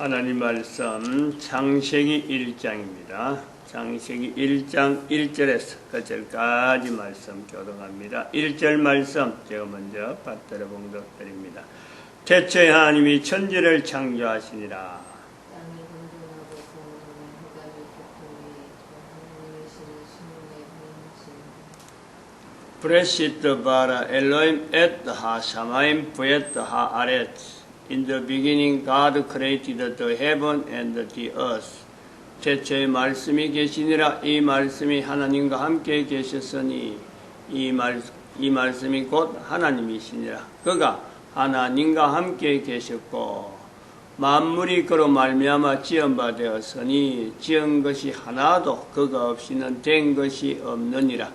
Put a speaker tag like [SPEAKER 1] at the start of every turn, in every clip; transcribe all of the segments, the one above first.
[SPEAKER 1] 하나님 말씀 창세기 1장입니다. 창세기 1장 1절에서 끝절까지 말씀 교동합니다. 1절 말씀 제가 먼저 받들어 봉독드립니다. 태초에 하나님이 천지를 창조하시니라. 브레시트 바라 엘로임 에트 하 샤마임 부에트 하 아레츠 In the beginning God created the heaven and the earth. 태초에 말씀이 계시니라 이 말씀이 하나님과 함께 계셨으니 이, 말, 이 말씀이 곧 하나님이시니라. 그가 하나님과 함께 계셨고 만물이 그로 말미암아 지은 바 되었으니 지은 것이 하나도 그가 없이는 된 것이 없느니라.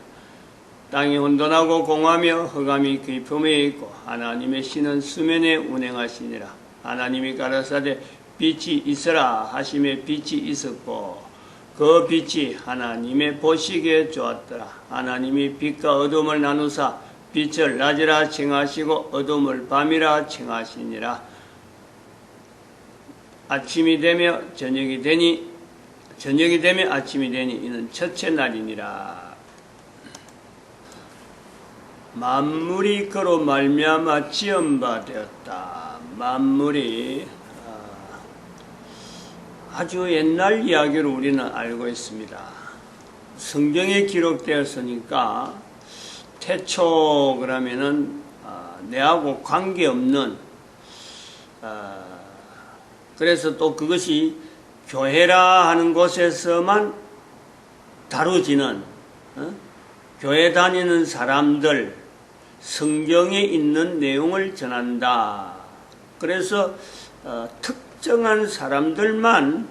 [SPEAKER 1] 땅이 혼돈하고 공하며 흑암이 그 품에 있고 하나님의 신은 수면에 운행하시니라. 하나님이 가라사대 빛이 있으라 하심에 빛이 있었고 그 빛이 하나님의 보시기에 좋았더라. 하나님이 빛과 어둠을 나누사 빛을 낮이라 칭하시고 어둠을 밤이라 칭하시니라. 아침이 되며 저녁이 되니 저녁이 되며 아침이 되니 이는 첫째 날이니라 만물이 그로 말미암아 지은 바 되었다. 만물이 아, 아주 옛날 이야기를 우리는 알고 있습니다. 성경에 기록되었으니까 태초 그러면은 아, 내하고 관계없는 아, 그래서 또 그것이 교회라 하는 곳에서만 다루지는 어? 교회 다니는 사람들 성경에 있는 내용을 전한다. 그래서 어, 특정한 사람들만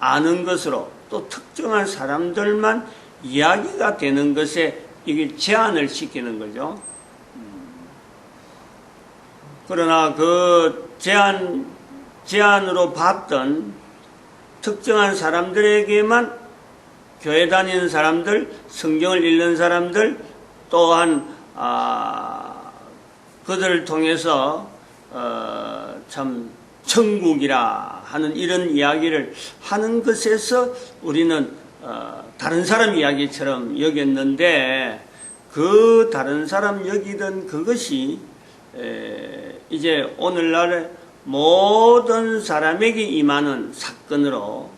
[SPEAKER 1] 아는 것으로 또 특정한 사람들만 이야기가 되는 것에 이게 제한을 시키는 거죠. 음. 그러나 그 제한 제한으로 봤던 특정한 사람들에게만 교회 다니는 사람들, 성경을 읽는 사람들, 또한 아, 그들을 통해서 어, 참 천국이라 하는 이런 이야기를 하는 것에서 우리는 어, 다른 사람 이야기처럼 여겼는데 그 다른 사람 여기던 그것이 에, 이제 오늘날 모든 사람에게 임하는 사건으로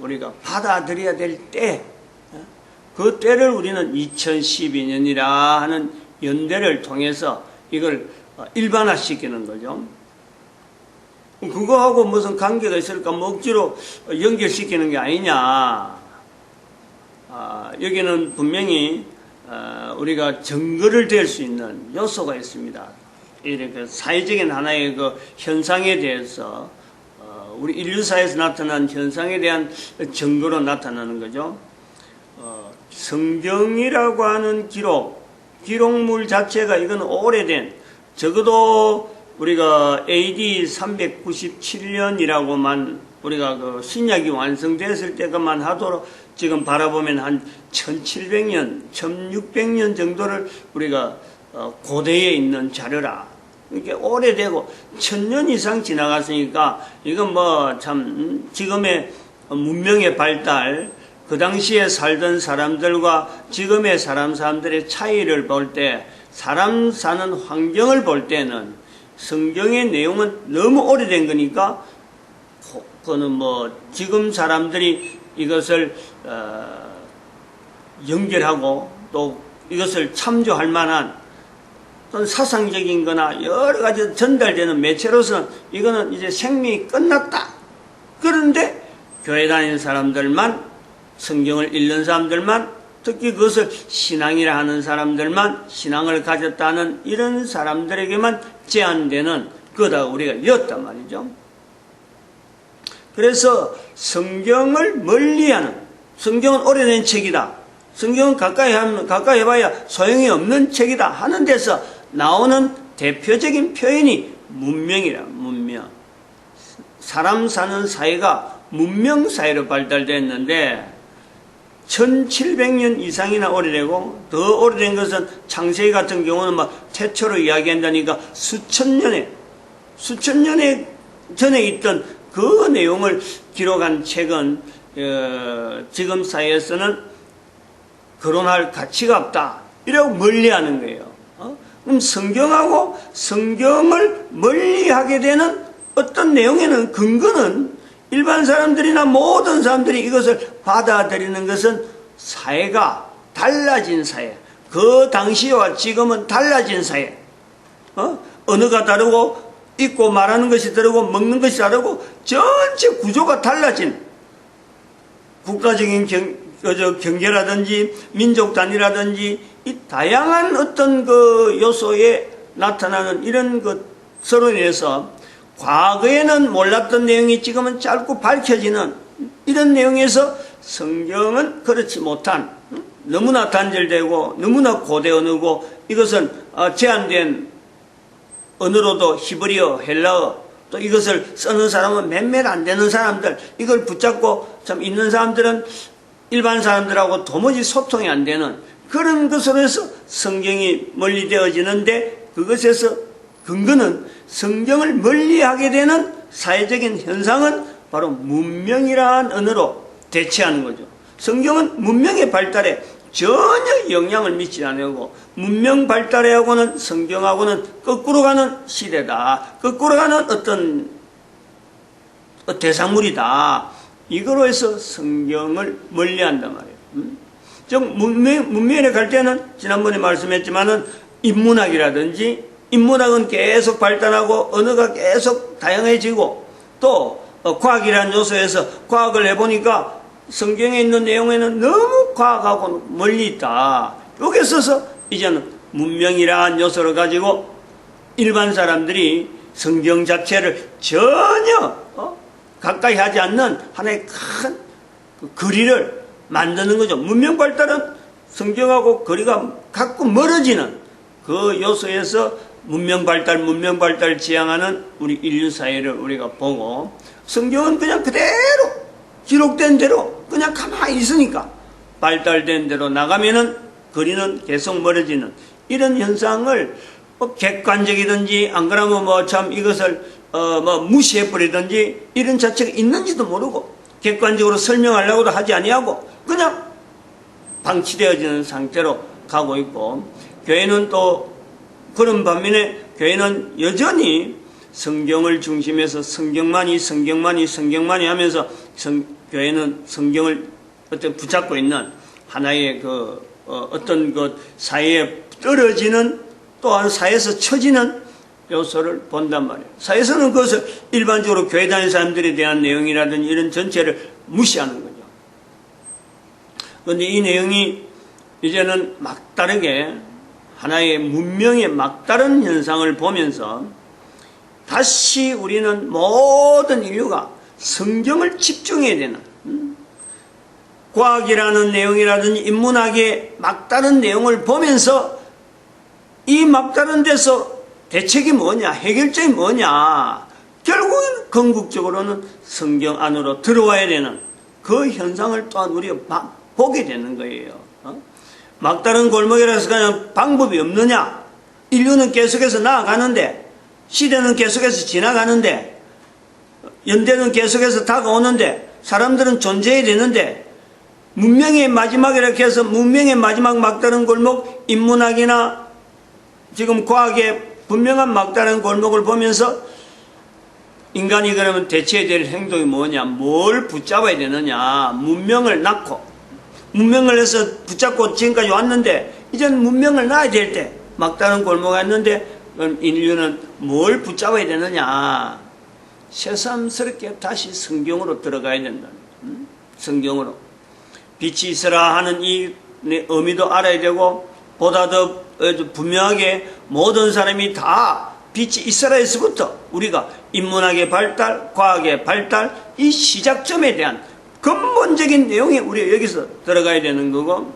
[SPEAKER 1] 우리가 받아들여야 될 때, 그 때를 우리는 2012년이라 하는 연대를 통해서 이걸 일반화시키는 거죠. 그거하고 무슨 관계가 있을까? 뭐 억지로 연결시키는 게 아니냐. 아, 여기는 분명히 아, 우리가 증거를 댈수 있는 요소가 있습니다. 이렇게 사회적인 하나의 그 현상에 대해서 어, 우리 인류사에서 나타난 현상에 대한 증거로 나타나는 거죠. 어, 성경이라고 하는 기록, 기록물 자체가 이건 오래된 적어도 우리가 AD 397년이라고만 우리가 그 신약이 완성됐을 때만 하도록 지금 바라보면 한 1700년, 1600년 정도를 우리가 어, 고대에 있는 자료라. 이게 오래되고 천년 이상 지나갔으니까 이건 뭐 참 지금의 문명의 발달 그 당시에 살던 사람들과 지금의 사람 사람들의 차이를 볼 때 사람 사는 환경을 볼 때는 성경의 내용은 너무 오래된 거니까 그거는 뭐 지금 사람들이 이것을 어 연결하고 또 이것을 참조할 만한 또는 사상적인 거나 여러 가지 전달되는 매체로서 이거는 이제 생명이 끝났다. 그런데 교회 다니는 사람들만 성경을 읽는 사람들만 특히 그것을 신앙이라 하는 사람들만 신앙을 가졌다는 이런 사람들에게만 제한되는 거다 우리가 였단 말이죠. 그래서 성경을 멀리하는 성경은 오래된 책이다. 성경은 가까이 하면 가까이 해봐야 소용이 없는 책이다 하는 데서 나오는 대표적인 표현이 문명이라 문명. 사람 사는 사회가 문명 사회로 발달됐는데 1700년 이상이나 오래되고 더 오래된 것은 창세기 같은 경우는 막 태초로 이야기한다니까 수천 년에 수천 년에 전에 있던 그 내용을 기록한 책은 어, 지금 사회에서는 거론할 가치가 없다. 이라고 멀리하는 거예요. 어? 그럼 성경하고 성경을 멀리하게 되는 어떤 내용에는 근거는 일반 사람들이나 모든 사람들이 이것을 받아들이는 것은 사회가 달라진 사회. 그 당시와 지금은 달라진 사회. 어? 언어가 다르고 입고 말하는 것이 다르고 먹는 것이 다르고 전체 구조가 달라진 국가적인 경, 그, 저, 경제라든지 민족 단위라든지 이 다양한 어떤 그 요소에 나타나는 이런 것으로 인해서 과거에는 몰랐던 내용이 지금은 짧고 밝혀지는 이런 내용에서 성경은 그렇지 못한 음, 너무나 단절되고 너무나 고대 언어고 이것은 어, 제한된 언어로도 히브리어, 헬라어 또 이것을 쓰는 사람은 몇몇 안 되는 사람들 이걸 붙잡고 참 있는 사람들은 일반 사람들하고 도무지 소통이 안 되는 그런 것으로 해서 성경이 멀리 되어지는데 그것에서 근거는 성경을 멀리하게 되는 사회적인 현상은 바로 문명이라는 언어로 대체하는 거죠. 성경은 문명의 발달에 전혀 영향을 미치지 않고 문명 발달하고는 성경하고는 거꾸로 가는 시대다. 거꾸로 가는 어떤 대상물이다. 이거로 해서 성경을 멀리한단 말이에요. 음? 즉 문명, 문명에 갈 때는 지난번에 말씀했지만은 인문학이라든지 인문학은 계속 발달하고 언어가 계속 다양해지고 또 어, 과학이라는 요소에서 과학을 해보니까 성경에 있는 내용에는 너무 과학하고 멀리 있다. 여기 있어서 이제는 문명이라는 요소를 가지고 일반 사람들이 성경 자체를 전혀 어? 가까이 하지 않는 하나의 큰그 거리를 만드는 거죠. 문명 발달은 성경하고 거리가 가끔 멀어지는 그 요소에서 문명 발달, 문명 발달 지향하는 우리 인류 사회를 우리가 보고 성경은 그냥 그대로 기록된 대로 그냥 가만히 있으니까 발달된 대로 나가면은 거리는 계속 멀어지는 이런 현상을 뭐 객관적이든지 안 그러면 뭐 참 이것을 어 뭐 무시해 버리든지 이런 자체가 있는지도 모르고 객관적으로 설명하려고도 하지 아니하고 그냥 방치되어지는 상태로 가고 있고 교회는 또 그런 반면에 교회는 여전히 성경을 중심해서 성경만이 성경만이 성경만이 하면서 성, 교회는 성경을 어떤 붙잡고 있는 하나의 그 어, 어떤 그 사회에 떨어지는 또한 사회에서 처지는 요소를 본단 말이에요. 사회에서는 그것을 일반적으로 교회 다니는 사람들에 대한 내용이라든지 이런 전체를 무시하는 거죠. 그런데 이 내용이 이제는 막다르게 하나의 문명의 막다른 현상을 보면서 다시 우리는 모든 인류가 성경을 집중해야 되는 음? 과학이라는 내용이라든지 인문학의 막다른 내용을 보면서 이 막다른 데서 대책이 뭐냐 해결점이 뭐냐 결국은 궁극적으로는 성경 안으로 들어와야 되는 그 현상을 또한 우리가 바- 보게 되는 거예요. 어? 막다른 골목이라서 그냥 방법이 없느냐? 인류는 계속해서 나아가는데, 시대는 계속해서 지나가는데, 연대는 계속해서 다가오는데, 사람들은 존재해야 되는데, 문명의 마지막 이렇게 해서 문명의 마지막 막다른 골목, 인문학이나 지금 과학의 분명한 막다른 골목을 보면서 인간이 그러면 대체해야 될 행동이 뭐냐? 뭘 붙잡아야 되느냐? 문명을 낳고, 문명을 해서 붙잡고 지금까지 왔는데, 이제는 문명을 낳아야 될 때, 막다른 골목에 왔는데, 인류는 뭘 붙잡아야 되느냐? 새삼스럽게 다시 성경으로 들어가야 된다. 음? 성경으로. 빛이 있으라 하는 이 의미도 알아야 되고, 보다 더 분명하게 모든 사람이 다 빛이 있으라에서부터 우리가 인문학의 발달, 과학의 발달, 이 시작점에 대한 근본적인 내용이 우리가 여기서 들어가야 되는 거고,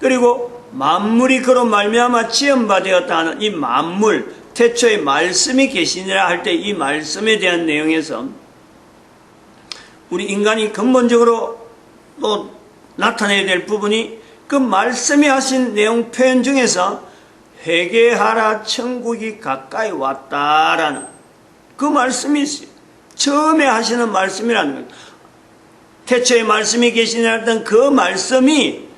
[SPEAKER 1] 그리고 만물이 그로 말미암아 지연받았다 하는 이 만물, 태초에 말씀이 계시니라 할 때 이 말씀에 대한 내용에서 우리 인간이 근본적으로 또 나타내야 될 부분이 그 말씀이 하신 내용 표현 중에서 회개하라 천국이 가까이 왔다라는 그 말씀이 있어요. 처음에 하시는 말씀이라는 거예요. 태초에 말씀이 계시냐던 그 말씀이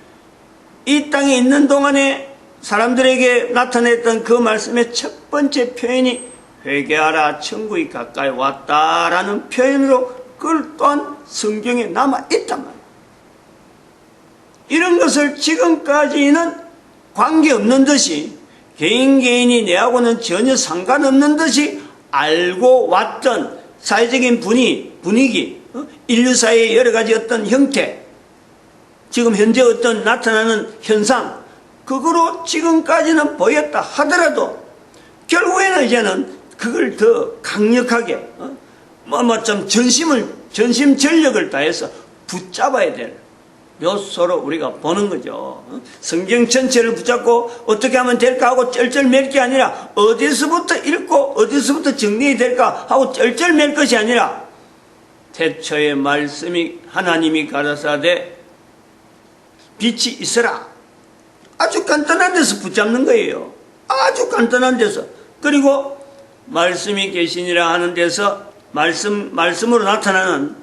[SPEAKER 1] 이 땅에 있는 동안에 사람들에게 나타냈던 그 말씀의 첫 번째 표현이 회개하라 천국이 가까이 왔다라는 표현으로 그걸 또한 성경에 남아 있단 말이에요. 이런 것을 지금까지는 관계없는 듯이 개인 개인이 내하고는 전혀 상관없는 듯이 알고 왔던 사회적인 분위, 분위기, 어? 인류 사회의 여러 가지 어떤 형태, 지금 현재 어떤 나타나는 현상, 그거로 지금까지는 보였다 하더라도 결국에는 이제는 그걸 더 강력하게, 어? 뭐뭐좀 전심을, 전심 전력을 다해서 붙잡아야 될 묘소로 우리가 보는 거죠. 어? 성경 전체를 붙잡고 어떻게 하면 될까 하고 쩔쩔맬 게 아니라 어디서부터 읽고 어디서부터 정리될까 하고 쩔쩔맬 것이 아니라 태초의 말씀이 하나님이 가라사대 빛이 있어라. 아주 간단한 데서 붙잡는 거예요. 아주 간단한 데서. 그리고 말씀이 계시니라 하는 데서 말씀, 말씀으로 나타나는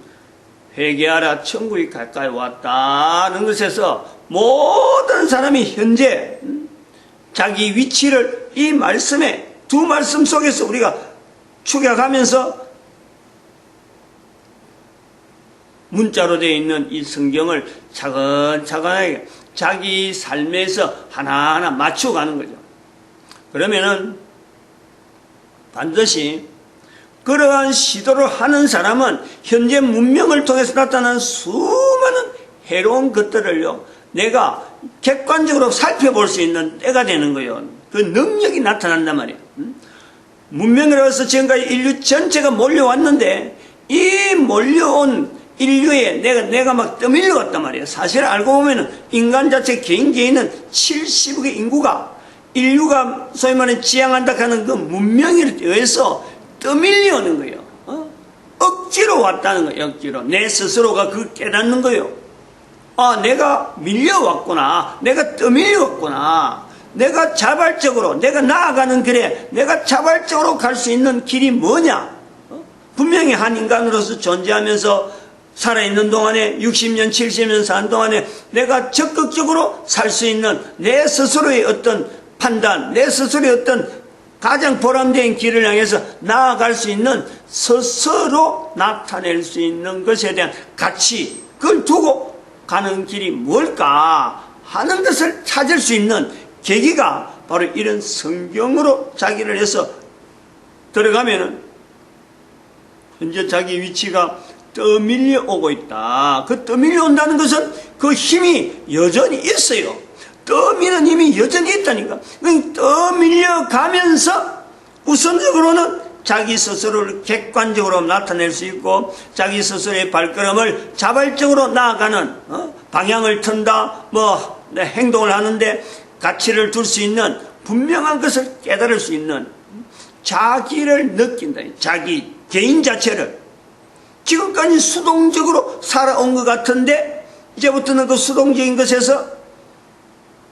[SPEAKER 1] 회개하라 천국이 가까이 왔다는 것에서 모든 사람이 현재 음, 자기 위치를 이 말씀에 두 말씀 속에서 우리가 추격하면서 문자로 되어 있는 이 성경을 차근차근하게 자기 삶에서 하나하나 맞춰가는 거죠. 그러면은 반드시 그러한 시도를 하는 사람은 현재 문명을 통해서 나타나는 수많은 해로운 것들을요, 내가 객관적으로 살펴볼 수 있는 때가 되는 거예요. 그 능력이 나타난단 말이에요. 음? 문명으로서 지금까지 인류 전체가 몰려왔는데, 이 몰려온 인류에 내가, 내가 막 떠밀려 갔단 말이에요. 사실 알고 보면은 인간 자체 개인 개인은 70억의 인구가 인류가 소위 말해 지향한다 하는 그 문명에 의해서 떠밀려 오는 거예요. 어? 억지로 왔다는 거예요. 억지로. 내 스스로가 그 깨닫는 거예요. 아, 내가 밀려왔구나. 내가 떠밀려왔구나. 내가 자발적으로, 내가 나아가는 길에 내가 자발적으로 갈 수 있는 길이 뭐냐? 어? 분명히 한 인간으로서 존재하면서 살아있는 동안에 60년, 70년 사는 동안에 내가 적극적으로 살 수 있는 내 스스로의 어떤 판단, 내 스스로의 어떤 가장 보람된 길을 향해서 나아갈 수 있는 스스로 나타낼 수 있는 것에 대한 가치, 그걸 두고 가는 길이 뭘까 하는 것을 찾을 수 있는 계기가 바로 이런 성경으로 자기를 해서 들어가면은 현재 자기 위치가 떠밀려 오고 있다. 그 떠밀려 온다는 것은 그 힘이 여전히 있어요. 떠미는 힘이 여전히 있다니까. 그 떠밀려 가면서 우선적으로는 자기 스스로를 객관적으로 나타낼 수 있고 자기 스스로의 발걸음을 자발적으로 나아가는 어? 방향을 튼다 뭐 네, 행동을 하는데 가치를 둘 수 있는 분명한 것을 깨달을 수 있는 자기를 느낀다. 자기 개인 자체를 지금까지 수동적으로 살아온 것 같은데 이제부터는 그 수동적인 것에서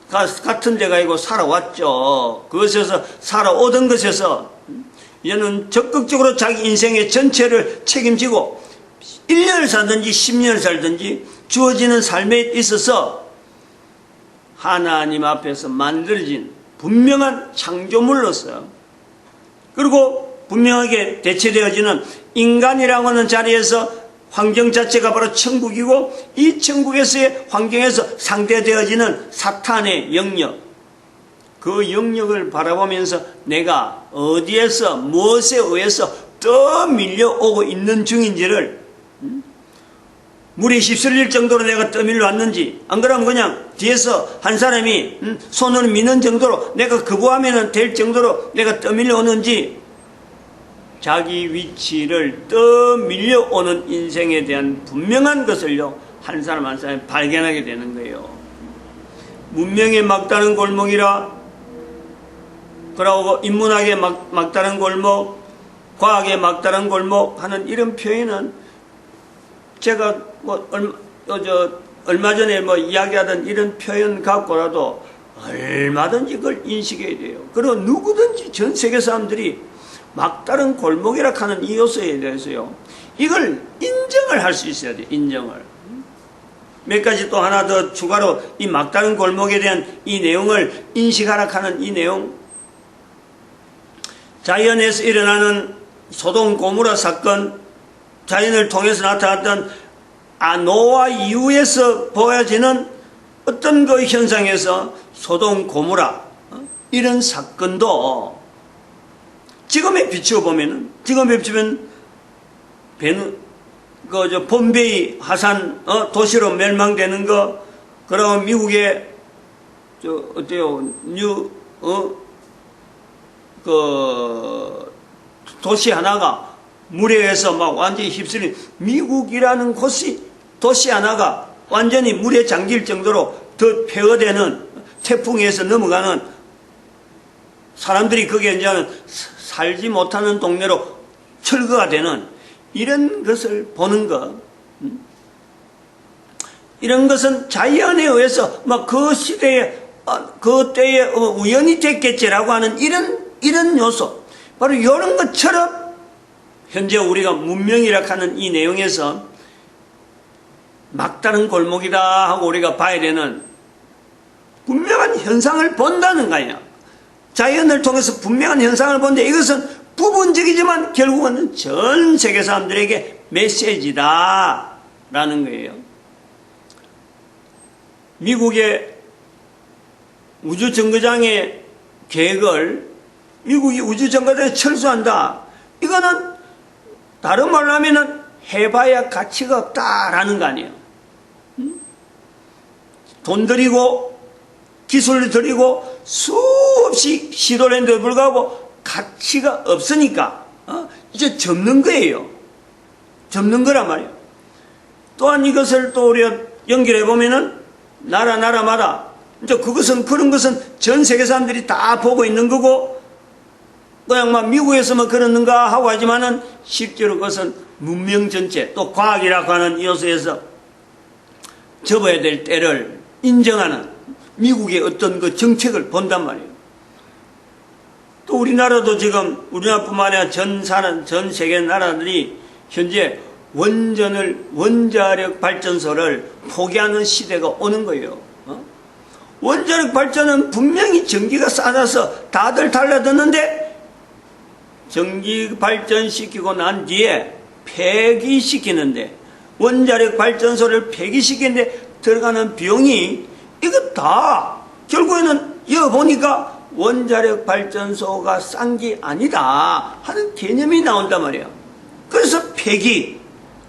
[SPEAKER 1] 같은 데가 아니고 살아왔죠. 그것에서 살아오던 것에서 이제는 적극적으로 자기 인생의 전체를 책임지고 1년을 살든지 10년을 살든지 주어지는 삶에 있어서 하나님 앞에서 만들어진 분명한 창조물로서 그리고 분명하게 대체되어지는 인간이라고 하는 자리에서 환경 자체가 바로 천국이고 이 천국에서의 환경에서 상대되어지는 사탄의 영역 그 영역을 바라보면서 내가 어디에서 무엇에 의해서 떠 밀려오고 있는 중인지를 음? 물이 휩쓸릴 정도로 내가 떠밀려 왔는지 안 그러면 그냥 뒤에서 한 사람이 음, 손으로 미는 정도로 내가 거부하면 될 정도로 내가 떠밀려 오는지 자기 위치를 떠 밀려오는 인생에 대한 분명한 것을요, 한 사람 한 사람이 발견하게 되는 거예요. 문명의 막다른 골목이라, 그러고 인문학의 막, 막다른 골목, 과학의 막다른 골목 하는 이런 표현은 제가 뭐, 얼마, 어, 저, 얼마 전에 뭐 이야기하던 이런 표현 갖고라도 얼마든지 그걸 인식해야 돼요. 그리고 누구든지 전 세계 사람들이 막다른 골목이라 하는 이 요소에 대해서요. 이걸 인정을 할 수 있어야 돼. 인정을. 몇 가지 또 하나 더 추가로 이 막다른 골목에 대한 이 내용을 인식하라 하는 이 내용. 자연에서 일어나는 소동 고무라 사건, 자연을 통해서 나타났던 아 노아 이후에서 보여지는 어떤 그 현상에서 소동 고무라 어? 이런 사건도 지금에 비추어 보면은 지금에 비추면 베누 그저 폼베이 화산 어, 도시로 멸망되는 거 그리고 미국의 저 어때요? 뉴어그 도시 하나가 물에 의해서 막 완전히 휩쓸린 미국이라는 곳이 도시 하나가 완전히 물에 잠길 정도로 더 폐허되는 태풍에서 넘어가는 사람들이 거기에 이제는 살지 못하는 동네로 철거가 되는 이런 것을 보는 것. 음? 이런 것은 자연에 의해서 막 그 시대에 어, 그 때에 어, 우연히 됐겠지라고 하는 이런 이런 요소 바로 이런 것처럼 현재 우리가 문명이라 하는 이 내용에서 막다른 골목이다 하고 우리가 봐야 되는 분명한 현상을 본다는 거예요. 자연을 통해서 분명한 현상을 보는데 이것은 부분적이지만 결국은 전 세계 사람들에게 메시지다 라는 거예요. 미국의 우주정거장의 계획을 미국이 우주정거장에 철수한다. 이거는 다른 말로 하면은 해봐야 가치가 없다라는 거 아니에요. 음? 돈 들이고 기술을 들이고 수없이 시도를 했는데 불구하고 가치가 없으니까 어? 이제 접는 거예요. 접는 거란 말이에요. 또한 이것을 또 우리가 연결해 보면은 나라 나라마다 이제 그것은 그런 것은 전 세계 사람들이 다 보고 있는 거고 그냥 막 미국에서만 그러는가 하고 하지만은 실제로 그것은 문명 전체 또 과학이라고 하는 요소에서 접어야 될 때를 인정하는 미국의 어떤 그 정책을 본단 말이에요. 또 우리나라도 지금 우리나라뿐만 아니라 전 사는 전 세계 나라들이 현재 원전을 원자력 발전소를 포기하는 시대가 오는 거예요. 어? 원자력 발전은 분명히 전기가 싸져서 다들 달라졌는데 전기 발전시키고 난 뒤에 폐기시키는데 원자력 발전소를 폐기시키는데 들어가는 비용이 이거 다 결국에는 이어 보니까 원자력 발전소가 싼 게 아니다 하는 개념이 나온단 말이에요. 그래서 폐기.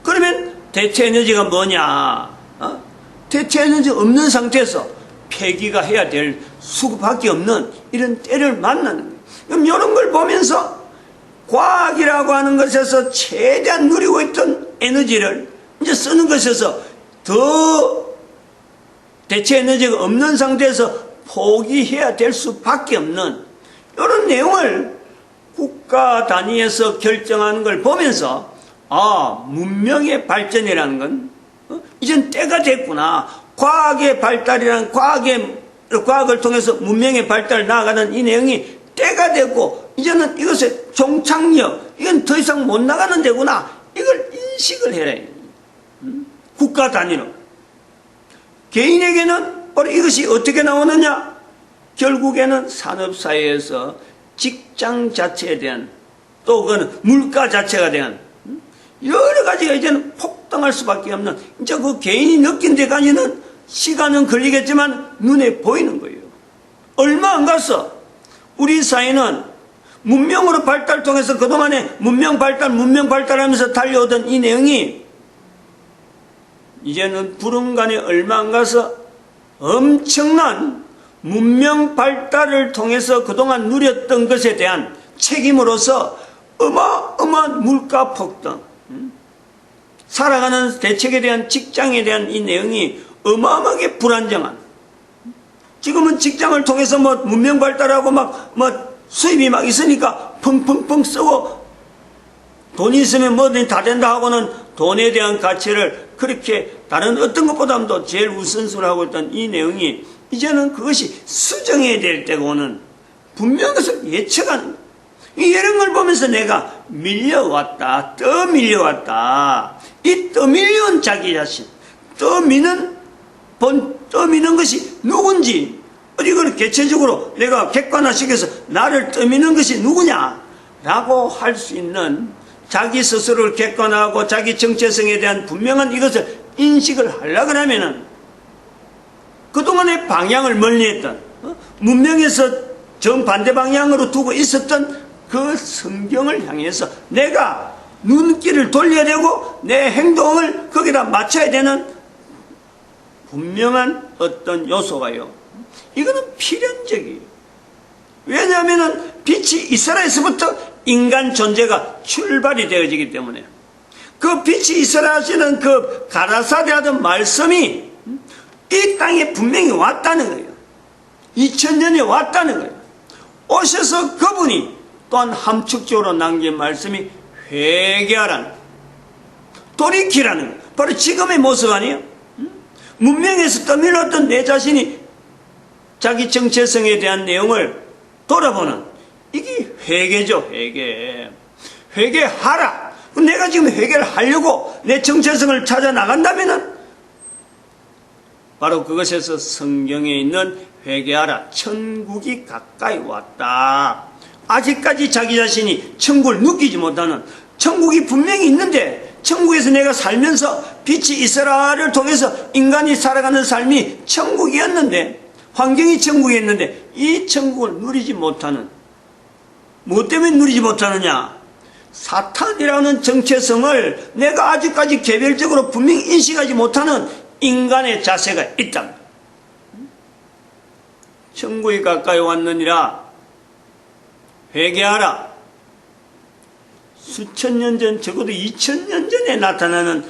[SPEAKER 1] 그러면 대체 에너지가 뭐냐? 어? 대체 에너지 없는 상태에서 폐기가 해야 될 수밖에 없는 이런 때를 만나는 거예요. 그럼 이런 걸 보면서 과학이라고 하는 것에서 최대한 누리고 있던 에너지를 이제 쓰는 것에서 더 대체 에너지가 없는 상태에서 포기해야 될 수밖에 없는 이런 내용을 국가 단위에서 결정하는 걸 보면서 아 문명의 발전이라는 건 어? 이젠 때가 됐구나 과학의 발달이란 과학의 과학을 통해서 문명의 발달을 나아가는 이 내용이 때가 됐고 이제는 이것의 종착역 이건 더 이상 못 나가는 데구나 이걸 인식을 해라 음? 국가 단위로 개인에게는 바로 이것이 어떻게 나오느냐 결국에는 산업사회에서 직장 자체에 대한 또 그거는 물가 자체가 대한 음? 여러 가지가 이제는 폭등할 수밖에 없는 이제 그 개인이 느낀 데까지는 시간은 걸리겠지만 눈에 보이는 거예요 얼마 안 갔어 우리 사회는 문명으로 발달 통해서 그동안에 문명 발달, 문명 발달하면서 달려오던 이 내용이 이제는 불운간에 얼마 안 가서 엄청난 문명 발달을 통해서 그동안 누렸던 것에 대한 책임으로서 어마어마한 물가 폭등, 음? 살아가는 대책에 대한 직장에 대한 이 내용이 어마어마하게 불안정한 지금은 직장을 통해서 뭐 문명 발달하고 막 뭐 수입이 막 있으니까 펑펑펑 쓰고 돈이 있으면 뭐든 다 된다 하고는 돈에 대한 가치를 그렇게 다른 어떤 것보다도 제일 우선순위로 하고 있던 이 내용이 이제는 그것이 수정해야 될 때가 오는 분명한 것을 예측하는 이런 걸 보면서 내가 밀려왔다, 떠 밀려왔다. 이 떠밀려온 자기 자신, 떠미는 본, 떠미는 것이 누군지, 이걸 개체적으로 내가 객관화시켜서 나를 떠미는 것이 누구냐? 라고 할 수 있는 자기 스스로를 객관화하고 자기 정체성에 대한 분명한 이것을 인식을 하려고 하면은 그동안의 방향을 멀리했던 어? 문명에서 정반대 방향으로 두고 있었던 그 성경을 향해서 내가 눈길을 돌려야 되고 내 행동을 거기다 맞춰야 되는 분명한 어떤 요소가요. 이거는 필연적이에요. 왜냐하면 빛이 이스라엘에서부터 인간 존재가 출발이 되어지기 때문에 그 빛이 이스라 하시는 그 가라사대 하던 말씀이 이 땅에 분명히 왔다는 거예요. 2000년에 왔다는 거예요. 오셔서 그분이 또한 함축적으로 남긴 말씀이 회개하라는. 돌이키라는 거예요. 바로 지금의 모습 아니에요? 문명에서 떠밀었던 내 자신이 자기 정체성에 대한 내용을 돌아보는 이게 회개죠, 회개. 회개하라. 내가 지금 회개를 하려고 내 정체성을 찾아 나간다면은 바로 그것에서 성경에 있는 회개하라. 천국이 가까이 왔다. 아직까지 자기 자신이 천국을 느끼지 못하는 천국이 분명히 있는데 천국에서 내가 살면서 빛이 이스라엘을 통해서 인간이 살아가는 삶이 천국이었는데 환경이 천국이었는데 이 천국을 누리지 못하는 무엇 때문에 누리지 못하느냐? 사탄이라는 정체성을 내가 아직까지 개별적으로 분명히 인식하지 못하는 인간의 자세가 있다. 천국이 가까이 왔느니라 회개하라. 수천 년 전, 적어도 이천 년 전에 나타나는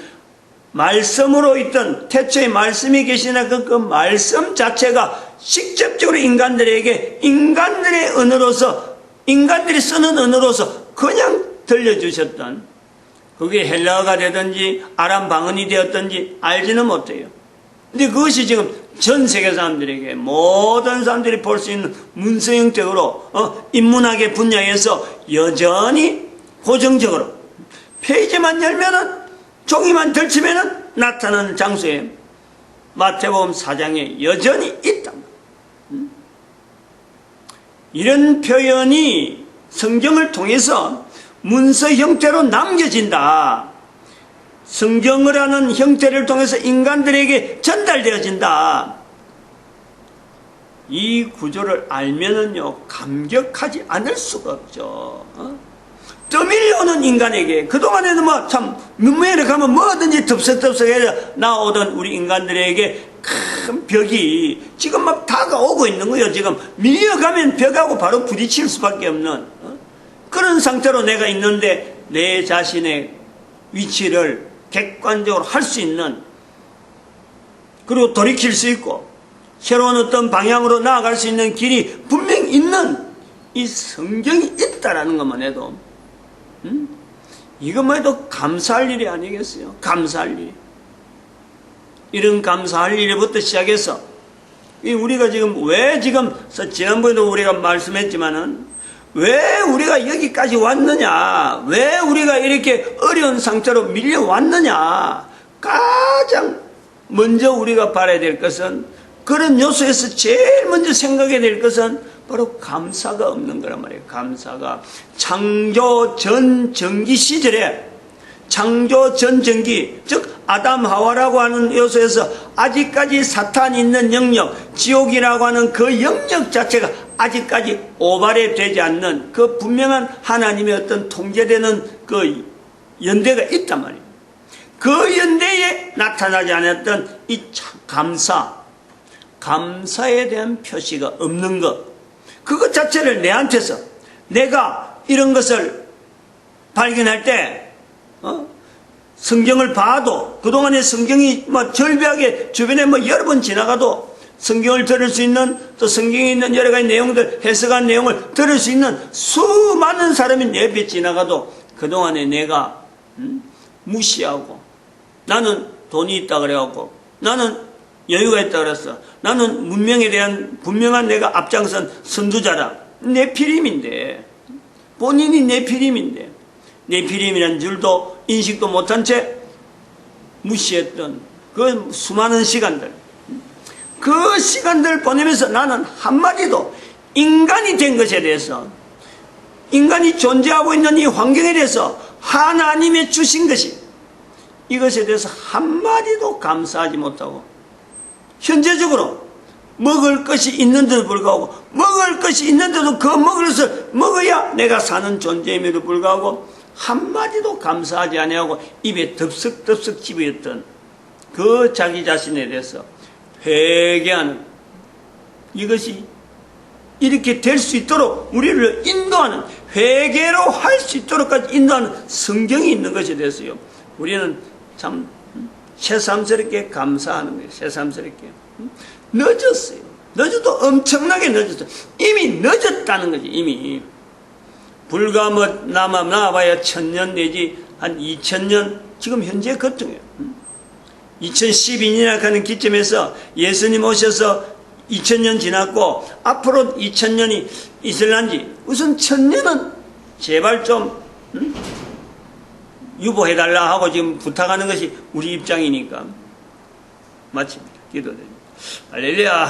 [SPEAKER 1] 말씀으로 있던 태초의 말씀이 계시나 그, 그 말씀 자체가 직접적으로 인간들에게 인간들의 언어로서 인간들이 쓰는 언어로서 그냥 들려주셨던 그게 헬라어가 되든지 아람 방언이 되었든지 알지는 못해요. 근데 그것이 지금 전 세계 사람들에게 모든 사람들이 볼 수 있는 문서 형태로 어, 인문학의 분야에서 여전히 고정적으로 페이지만 열면은 종이만 덜치면은 나타나는 장소에 마태복음 4장에 여전히 있다. 음? 이런 표현이 성경을 통해서 문서 형태로 남겨진다. 성경을 하는 형태를 통해서 인간들에게 전달되어진다. 이 구조를 알면은요, 감격하지 않을 수가 없죠. 어? 떠밀려오는 인간에게, 그동안에는 뭐 참, 문명에 가면 뭐든지 덥석덥석해서 나오던 우리 인간들에게 큰 벽이 지금 막 다가오고 있는 거예요. 지금 밀려가면 벽하고 바로 부딪힐 수밖에 없는 어? 그런 상태로 내가 있는데 내 자신의 위치를 객관적으로 할 수 있는 그리고 돌이킬 수 있고 새로운 어떤 방향으로 나아갈 수 있는 길이 분명히 있는 이 성경이 있다라는 것만 해도 음? 이것만 해도 감사할 일이 아니겠어요? 감사할 일. 이 런 감사할 일부터 시작해서 이 우리가 지금 왜 지금 지난번에도 우리가 말씀했지만은 왜 우리가 여기까지 왔느냐? 왜 우리가 이렇게 어려운 상태로 밀려왔느냐? 가장 먼저 우리가 바라야 될 것은 그런 요소에서 제일 먼저 생각해야 될 것은 바로 감사가 없는 거란 말이에요. 감사가 창조 전 전기 시절에 창조 전 전기 즉 아담 하와라고 하는 요소에서 아직까지 사탄이 있는 영역 지옥이라고 하는 그 영역 자체가 아직까지 오발이 되지 않는 그 분명한 하나님의 어떤 통제되는 그 연대가 있단 말이에요. 그 연대에 나타나지 않았던 이 감사, 감사에 대한 표시가 없는 것, 그것 자체를 내한테서 내가 이런 것을 발견할 때, 어? 성경을 봐도 그동안의 성경이 뭐 절벽에 주변에 뭐 여러 번 지나가도 성경을 들을 수 있는 또 성경에 있는 여러 가지 내용들 해석한 내용을 들을 수 있는 수많은 사람이 내 앞에 지나가도 그동안에 내가 음? 무시하고 나는 돈이 있다 그래갖고 나는 여유가 있다 그랬어 나는 문명에 대한 분명한 내가 앞장선 선두자다 내 피림인데 본인이 네피림인데 네피림이라는 줄도 인식도 못한 채 무시했던 그 수많은 시간들. 그 시간들 보내면서 나는 한마디도 인간이 된 것에 대해서 인간이 존재하고 있는 이 환경에 대해서 하나님의 주신 것이 이것에 대해서 한마디도 감사하지 못하고 현재적으로 먹을 것이 있는데도 불구하고 먹을 것이 있는데도 그 먹을 것을 먹어야 내가 사는 존재임에도 불구하고 한마디도 감사하지 아니하고 입에 덥석덥석 집어였던 그 자기 자신에 대해서 회개하는 이것이 이렇게 될 수 있도록 우리를 인도하는 회개로 할 수 있도록까지 인도하는 성경이 있는 것에 대해서요. 우리는 참 새삼스럽게 감사하는 거예요. 새삼스럽게. 늦었어요. 늦어도 엄청나게 늦었어요. 이미 늦었다는 거지. 이미. 불과 뭐 남아 나와봐야 천년 내지 한 이천 년 지금 현재 그쯤이에요. 2012년이라 하는 기점에서 예수님 오셔서 2000년 지났고 앞으로 2000년이 있을란지 우선 천년은 제발 좀 음? 유보해달라 하고 지금 부탁하는 것이 우리 입장이니까 마칩니다. 기도드립니다. 할렐루야.